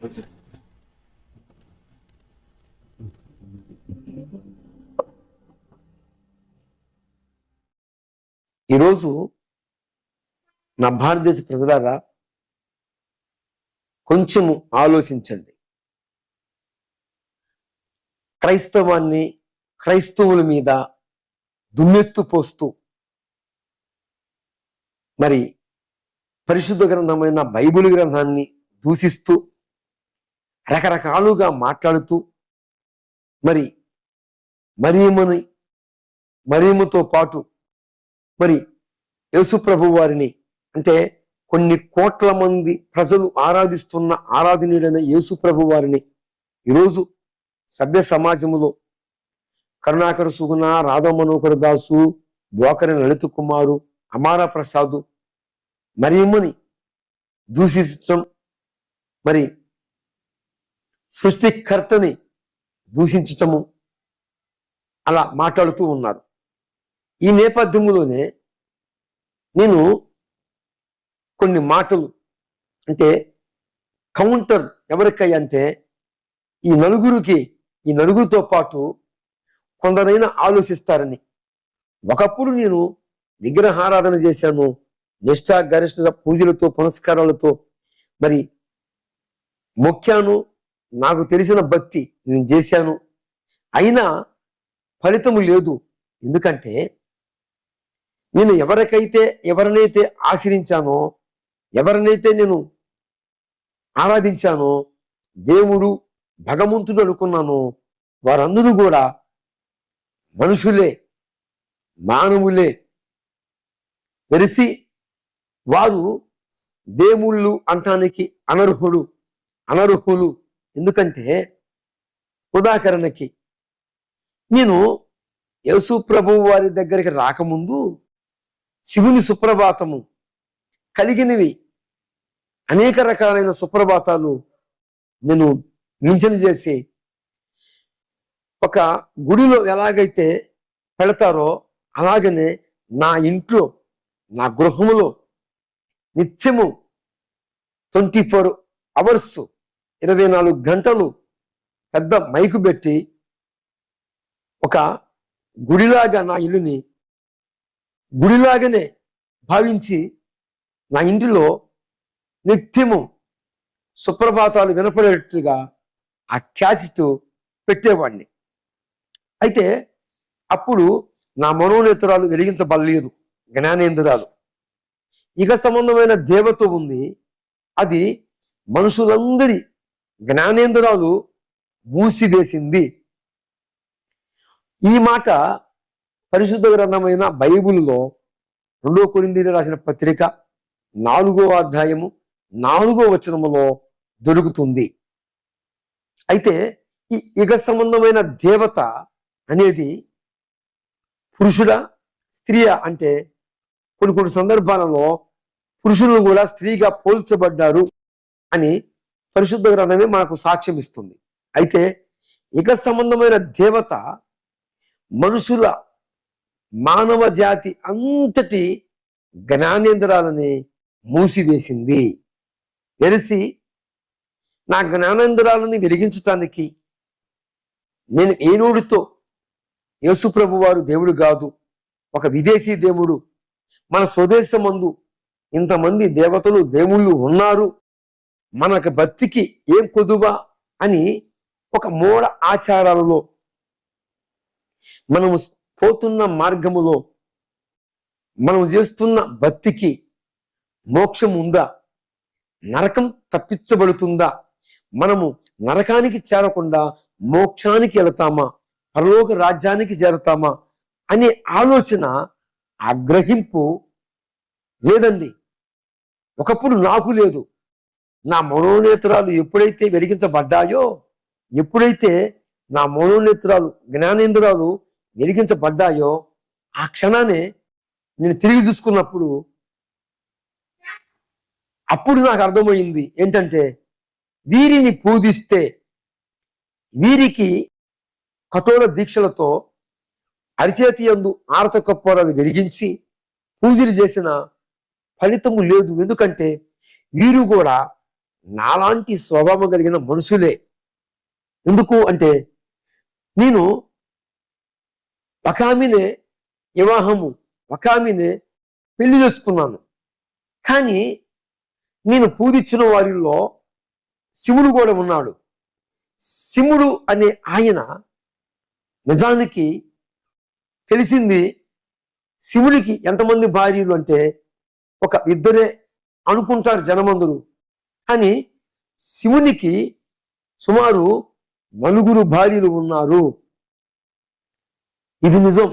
ఈరోజు నా భారతదేశ ప్రజలారా కొంచెము ఆలోచించండి. క్రైస్తవాన్ని క్రైస్తవుల మీద దుమ్మెత్తు పోస్తూ మరి పరిశుద్ధ గ్రంథమైన బైబిల్ గ్రంథాన్ని దూషిస్తూ రకరకాలుగా మాట్లాడుతూ మరి మరియమ్మని మరియముతో పాటు మరి యేసుప్రభు వారిని అంటే కొన్ని కోట్ల మంది ప్రజలు ఆరాధిస్తున్న ఆరాధనీయుడైన యేసుప్రభు వారిని ఈరోజు సభ్య సమాజంలో కరుణాకర సుగుణ రాధా మనోహర దాసు బోకరి లలిత కుమారు అమారా ప్రసాదు మరియమ్మని దూషించడం మరి సృష్టికర్తని దూషించటము అలా మాట్లాడుతూ ఉన్నారు. ఈ నేపథ్యంలోనే నేను కొన్ని మాటలు అంటే కౌంటర్ ఎవరికై అంటే ఈ నలుగురికి ఈ నలుగురితో పాటు కొందరైనా ఆలోచిస్తారని. ఒకప్పుడు నేను విగ్రహారాధన చేశాను నిష్ఠా గరిష్ట పూజలతో పునస్కారాలతో మరి మొక్కాను నాకు తెలిసిన భక్తి నేను చేశాను. అయినా ఫలితము లేదు. ఎందుకంటే నేను ఎవరికైతే ఎవరినైతే ఆశ్రయించానో ఎవరినైతే నేను ఆరాధించానో దేవుడు భగవంతుడు అనుకున్నాను వారందరూ కూడా మనుషులే మానవులే. తెలిసి వారు దేవుళ్ళు అంటానికి అనర్హుడు అనర్హులు. ఎందుకంటే ఉదాహరణకి నేను యేసు ప్రభు వారి దగ్గరికి రాకముందు శివుని సుప్రభాతము కలిగినవి అనేక రకాలైన సుప్రభాతాలు నేను మించన చేసి ఒక గుడిలో ఎలాగైతే పెడతారో అలాగనే నా ఇంట్లో నా గృహములో నిత్యము ట్వంటీ ఫోర్ అవర్స్ ఇరవై నాలుగు గంటలు పెద్ద మైకు పెట్టి ఒక గుడిలాగా నా ఇల్లుని గుడిలాగానే భావించి నా ఇంటిలో నిత్యము సుప్రభాతాలు వినపడేట్టుగా ఆ క్యాసెట్ పెట్టేవాడిని. అయితే అప్పుడు నా మనోనేతరాలు వెలిగించబడలేదు జ్ఞానేంద్రాలు. ఇక సంబంధమైన దేవత ఉంది అది మనుషులందరి జ్ఞానేంద్రాలు మూసివేసింది. ఈ మాట పరిశుద్ధ గ్రంథమైన బైబిల్లో రెండో కొరిందీలు రాసిన పత్రిక నాలుగో అధ్యాయము నాలుగో వచనములో దొరుకుతుంది. అయితే ఈ యుగ సంబంధమైన దేవత అనేది పురుషుడా స్త్రీయ అంటే కొన్ని కొన్ని సందర్భాలలో పురుషులను కూడా స్త్రీగా పోల్చబడ్డారు అని పరిశుద్ధ గ్రంథమే మనకు సాక్ష్యం ఇస్తుంది. అయితే ఇక సంబంధమైన దేవత మనుషుల మానవ జాతి అంతటి జ్ఞానేంద్రాలని మూసివేసింది. వెలిసి నా జ్ఞానేంద్రాలని వెలిగించటానికి నేను ఏనోడితో యేసుప్రభు వారు దేవుడు కాదు ఒక విదేశీ దేవుడు. మన స్వదేశమందు ఇంతమంది దేవతలు దేవుళ్ళు ఉన్నారు. మనకు భక్తికి ఏం కొదువా అని ఒక మూఢ ఆచారాలలో మనము పోతున్న మార్గములో మనం చేస్తున్న భక్తికి మోక్షం ఉందా? నరకం తప్పించబడుతుందా? మనము నరకానికి చేరకుండా మోక్షానికి వెళతామా? పరలోక రాజ్యానికి చేరతామా? అనే ఆలోచన ఆగ్రహింపు లేదండి. ఒకప్పుడు నాకు లేదు. నా మనోనేత్రాలు ఎప్పుడైతే వెలిగించబడ్డాయో ఎప్పుడైతే నా మనోనేత్రాలు జ్ఞానేంద్రాలు వెలిగించబడ్డాయో ఆ క్షణాన్ని నేను తిరిగి చూసుకున్నప్పుడు అప్పుడు నాకు అర్థమైంది ఏంటంటే వీరిని పూజిస్తే వీరికి కఠోర దీక్షలతో అరిచేతి యందు ఆరత కప్పోరాలు వెలిగించి పూజలు చేసిన ఫలితము లేదు. ఎందుకంటే వీరు కూడా నాలాంటి స్వభావం కలిగిన మనుషులే. ఎందుకు అంటే నేను ఒక ఆమెనే వివాహము ఒక ఆమెనే పెళ్ళి చేసుకున్నాను. కానీ నేను పూజించిన వారిలో శివుడు కూడా ఉన్నాడు. శివుడు అనే ఆయన నిజానికి తెలిసింది శివుడికి ఎంతమంది భార్యలు అంటే ఒక ఇద్దరే అనుకుంటారు జనమందులు కానీ శివునికి సుమారు నలుగురు భార్యలు ఉన్నారు. ఇది నిజం.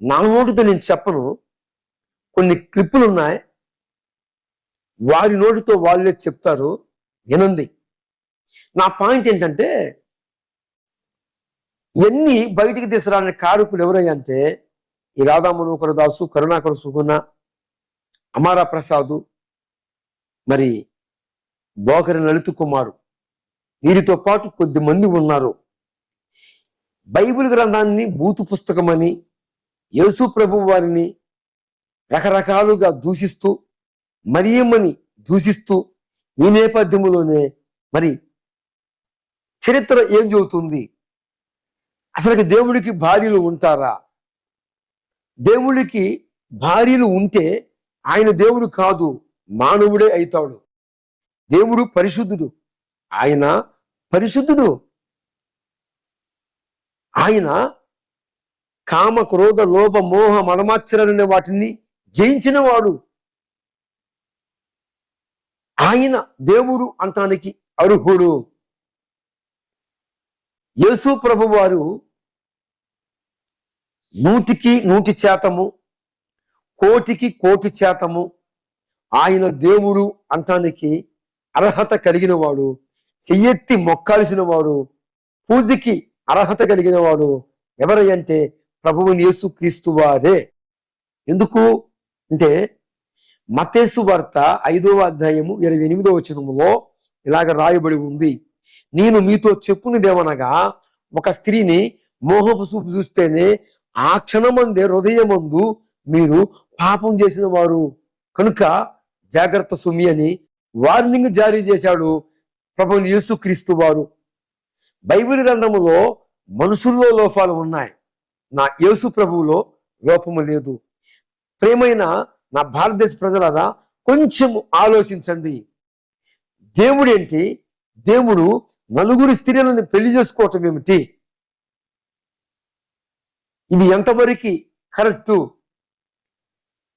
నా నోటితో నేను చెప్పను. కొన్ని క్లిప్పులు ఉన్నాయి వారి నోటితో వాళ్ళే చెప్తారు. వినంది నా పాయింట్ ఏంటంటే ఎన్ని బయటికి తీసుకురాని కారకులు ఎవరయ్యంటే అంటే ఈ రాధామనోకర దాసు కరుణాకర సుగుణ అమారా ప్రసాదు మరి బోకరి లలిత కుమారు. వీరితో పాటు కొద్ది మంది ఉన్నారు. బైబిల్ గ్రంథాన్ని బూతు పుస్తకమని యేసు ప్రభు వారిని రకరకాలుగా దూషిస్తూ మరియమ్మని దూషిస్తూ ఈ నేపథ్యంలోనే మరి చరిత్ర ఏం చెబుతుంది? అసలు దేవుడికి భార్యలు ఉంటారా? దేవుడికి భార్యలు ఉంటే ఆయన దేవుడు కాదు మానవుడే అవుతాడు. దేవుడు పరిశుద్ధుడు. ఆయన పరిశుద్ధుడు. ఆయన కామ క్రోధ లోభ మోహ మదమాత్సరాలనే వాటిని జయించినవాడు. ఆయన దేవుడు అంటానికి అర్హుడు. యేసు ప్రభు వారు నూటికి నూటి శాతము కోటికి కోటి శాతము ఆయన దేవుడు అంటానికి అర్హత కలిగిన వాడు చెయ్యెత్తి మొక్కాల్సిన వాడు పూజకి అర్హత కలిగిన వాడు ఎవరంటే ప్రభువు యేసు క్రీస్తు వారే. ఎందుకు? అంటే మతేసు వార్త ఐదవ అధ్యాయము ఇరవై ఎనిమిదో వచనములో ఇలాగ రాయబడి ఉంది. నేను మీతో చెప్పునిదేమనగా ఒక స్త్రీని మోహపు చూపు చూస్తేనే ఆ క్షణమందే హృదయమందు మీరు పాపం చేసిన వారు కనుక జాగ్రత్త సుమి అని వార్నింగ్ జారీ చేశాడు ప్రభు యేసుక్రీస్తు వారు. బైబిల్ గ్రంథములో మనుషుల్లో లోపాలు ఉన్నాయి. నా యేసు ప్రభువులో లోపము లేదు. ప్రేమైన నా భారతదేశ ప్రజలరా కొంచెం ఆలోచించండి. దేవుడు ఏంటి? దేవుడు నలుగురు స్త్రీలను పెళ్ళి చేసుకోవటం ఏమిటి? ఇది ఎంతవరకు కరెక్టు?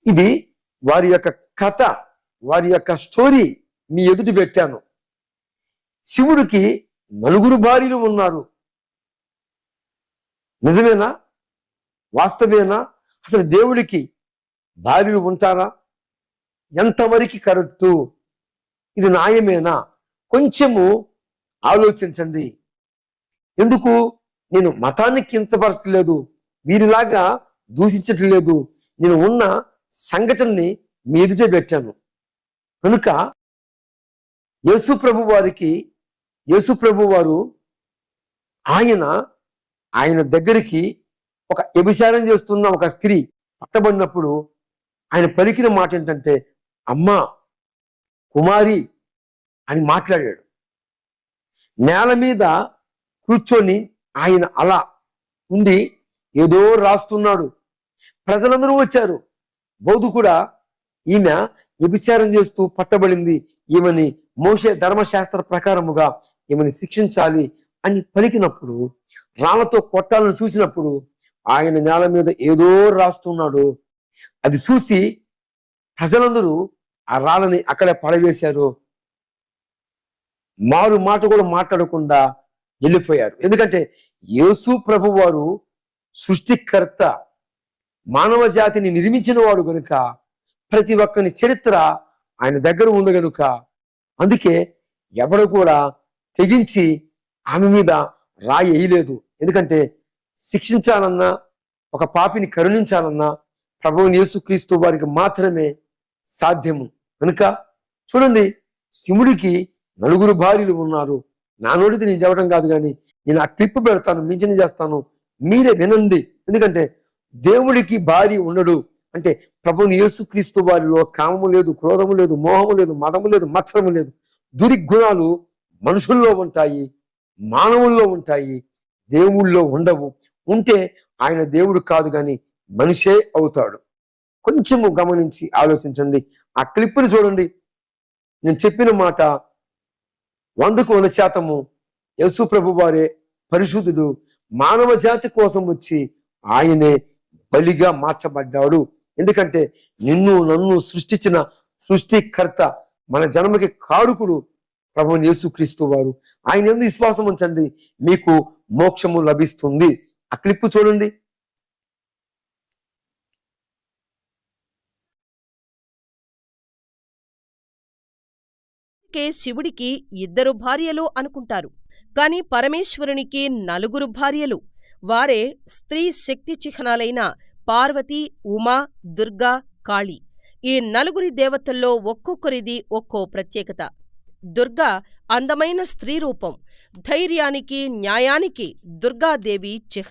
ఇది వారి యొక్క కథ వారి యొక్క స్టోరీ మీ ఎదుటి పెట్టాను శివుడికి నలుగురు భార్యలు ఉన్నారు. నిజమేనా? వాస్తవేనా? అసలు దేవుడికి భార్యలు ఉంటారా? ఎంతవరకు కరెక్టు? ఇది న్యాయమేనా? కొంచెము ఆలోచించండి. ఎందుకు? నేను మతాన్ని కించపరచలేదు. వీరిలాగా దూషించట్లేదు. నేను ఉన్న సంఘటనని మీ ఎదుటే పెట్టాను. కనుక యేసు ప్రభు వారికి యేసు ప్రభు వారు ఆయన ఆయన దగ్గరికి ఒక వ్యభిచారం చేస్తున్న ఒక స్త్రీ పట్టబడినప్పుడు ఆయన పలికిన మాట ఏంటంటే అమ్మ కుమారి అని మాట్లాడాడు. నేల మీద కూర్చొని ఆయన అలా ఉండి ఏదో రాస్తున్నాడు. ప్రజలందరూ వచ్చారు. బౌద్ధు కూడా ఈమె వ్యభిచారం చేస్తూ పట్టబడింది. ఈమెని మోసే ధర్మశాస్త్ర ప్రకారముగా ఈమెను శిక్షించాలి అని పలికినప్పుడు రాళ్ళతో కొట్టాలని చూసినప్పుడు ఆయన నేల మీద ఏదో రాస్తున్నాడు. అది చూసి ప్రజలందరూ ఆ రాళ్ళని అక్కడే పడవేశారు. మారు మాట కూడా మాట్లాడకుండా వెళ్ళిపోయారు. ఎందుకంటే యేసు ప్రభు వారు సృష్టికర్త మానవ జాతిని నిర్మించిన వాడు కనుక ప్రతి ఒక్కని చరిత్ర ఆయన దగ్గర ఉంది గనుక అందుకే ఎవరు కూడా తెగించి ఆమె మీద రాయి వేయలేదు. ఎందుకంటే శిక్షించాలన్నా ఒక పాపిని కరుణించాలన్నా ప్రభువుని యేసుక్రీస్తు వారికి మాత్రమే సాధ్యము. కనుక చూడండి శివుడికి నలుగురు భార్యలు ఉన్నారు. నా నోటితో నేను చెప్పడం కాదు కానీ నేను ఆ క్లిప్ పెడతాను మించిన చేస్తాను. మీరే వినండి. ఎందుకంటే దేవుడికి భార్య ఉండడు. అంటే ప్రభుని యేసుక్రీస్తు వారిలో కామము లేదు క్రోధము లేదు మోహము లేదు మదము లేదు మత్సరము లేదు. దుర్గుణాలు మనుషుల్లో ఉంటాయి మానవుల్లో ఉంటాయి దేవుళ్ళో ఉండవు. ఉంటే ఆయన దేవుడు కాదు కానీ మనిషే అవుతాడు. కొంచెము గమనించి ఆలోచించండి. ఆ క్లిప్పుని చూడండి. నేను చెప్పిన మాట వందకు వంద శాతము యేసు ప్రభు వారే పరిశుద్ధుడు మానవ జాతి కోసం వచ్చి ఆయనే బలిగా మార్చబడ్డాడు. ఎందుకంటే నిన్ను నన్ను సృష్టించిన సృష్టికర్త మన జన్మకి కారుకుడు ప్రభు యేసుక్రీస్తు వారు. ఆయన ఎందు విశ్వాసం ఉంచండి మీకు మోక్షము లభిస్తుంది. ఆ క్లిప్పు చూడండి. కే శివుడికి ఇద్దరు భార్యలు అనుకుంటారు కాని పరమేశ్వరునికి నలుగురు భార్యలు. వారే స్త్రీ శక్తి చిహ్నాలైన పార్వతి ఉమా దుర్గా కాళి. ఈ నలుగురి దేవతల్లో ఒక్కొక్కరిది ఒక్కో ప్రత్యేకత. దుర్గా అందమైన స్త్రీ రూపం. ధైర్యానికి న్యాయానికి దుర్గాదేవి చిహ్నం.